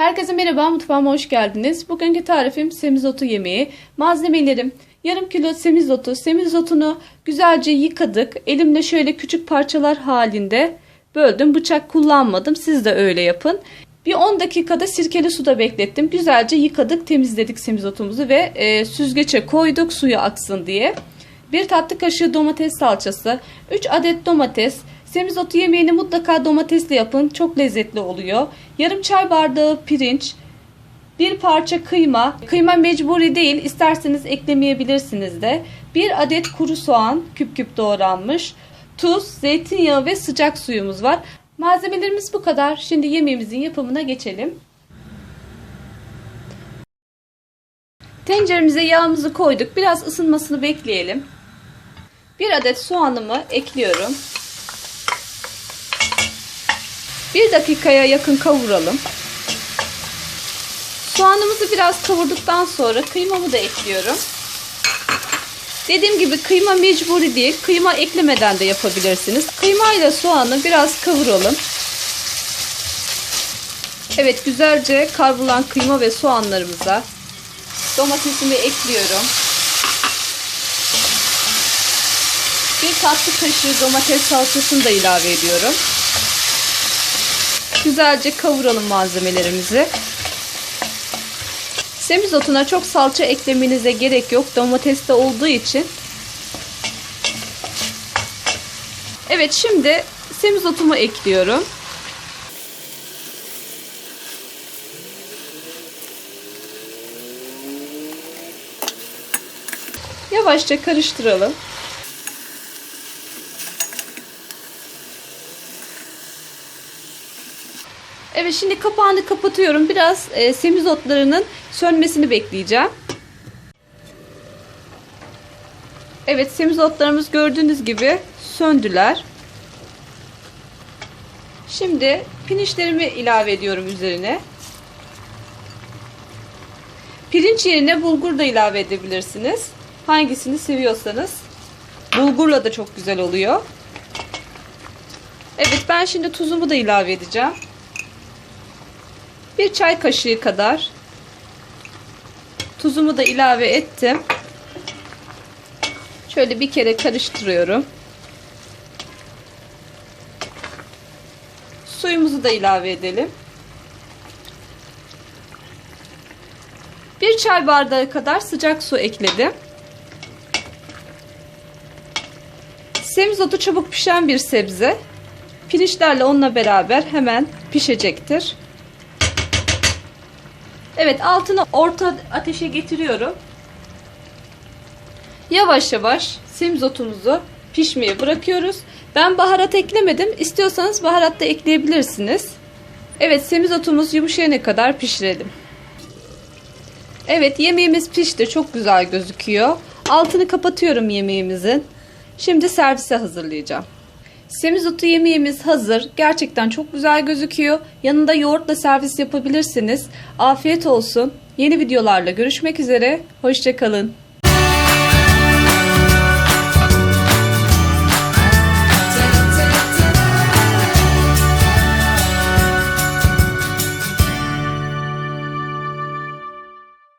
Herkese merhaba, mutfağıma hoş geldiniz. Bugünkü tarifim semizotu yemeği. Malzemelerim yarım kilo semizotu. Semizotunu güzelce yıkadık. Elimle şöyle küçük parçalar halinde böldüm. Bıçak kullanmadım. Siz de öyle yapın. Bir 10 dakikada sirkeli suda beklettim. Güzelce yıkadık, temizledik semizotumuzu ve e, süzgece koyduk suyu aksın diye. Bir tatlı kaşığı domates salçası, 3 adet domates, Semizotu yemeğini mutlaka domatesle yapın. Çok lezzetli oluyor. Yarım çay bardağı pirinç, bir parça kıyma. Kıyma mecburi değil. isterseniz eklemeyebilirsiniz de. Bir adet kuru soğan küp küp doğranmış. Tuz, zeytinyağı ve sıcak suyumuz var. Malzemelerimiz bu kadar. Şimdi yemeğimizin yapımına geçelim. Tenceremize yağımızı koyduk. Biraz ısınmasını bekleyelim. Bir adet soğanımı ekliyorum. Bir dakikaya yakın kavuralım. Soğanımızı biraz kavurduktan sonra kıymamı da ekliyorum. Dediğim gibi kıyma mecburi değil. Kıyma eklemeden de yapabilirsiniz. Kıyma ile soğanı biraz kavuralım. Evet güzelce kavrulan kıyma ve soğanlarımıza domatesimi ekliyorum. Bir tatlı kaşığı domates salçasını da ilave ediyorum. Güzelce kavuralım malzemelerimizi. Semizotuna çok salça eklemenize gerek yok. Domateste olduğu için. Evet şimdi semizotumu ekliyorum. Yavaşça karıştıralım. Evet şimdi kapağını kapatıyorum. Biraz e, semizotlarının sönmesini bekleyeceğim. Evet semizotlarımız gördüğünüz gibi söndüler. Şimdi pirinçlerimi ilave ediyorum üzerine. Pirinç yerine bulgur da ilave edebilirsiniz. Hangisini seviyorsanız. Bulgurla da çok güzel oluyor. Evet ben şimdi tuzumu da ilave edeceğim. Bir çay kaşığı kadar tuzumu da ilave ettim. Şöyle bir kere karıştırıyorum. Suyumuzu da ilave edelim. Bir çay bardağı kadar sıcak su ekledim. Semizotu çabuk pişen bir sebze. Pirinçlerle onunla beraber hemen pişecektir. Evet altını orta ateşe getiriyorum. Yavaş yavaş semizotumuzu pişmeye bırakıyoruz. Ben baharat eklemedim. İstiyorsanız baharat da ekleyebilirsiniz. Evet semizotumuz yumuşayana kadar pişirelim. Evet yemeğimiz pişti. Çok güzel gözüküyor. Altını kapatıyorum yemeğimizin. Şimdi servise hazırlayacağım. Semizotu yemeğimiz hazır. Gerçekten çok güzel gözüküyor. Yanında yoğurtla servis yapabilirsiniz. Afiyet olsun. Yeni videolarla görüşmek üzere. Hoşçakalın.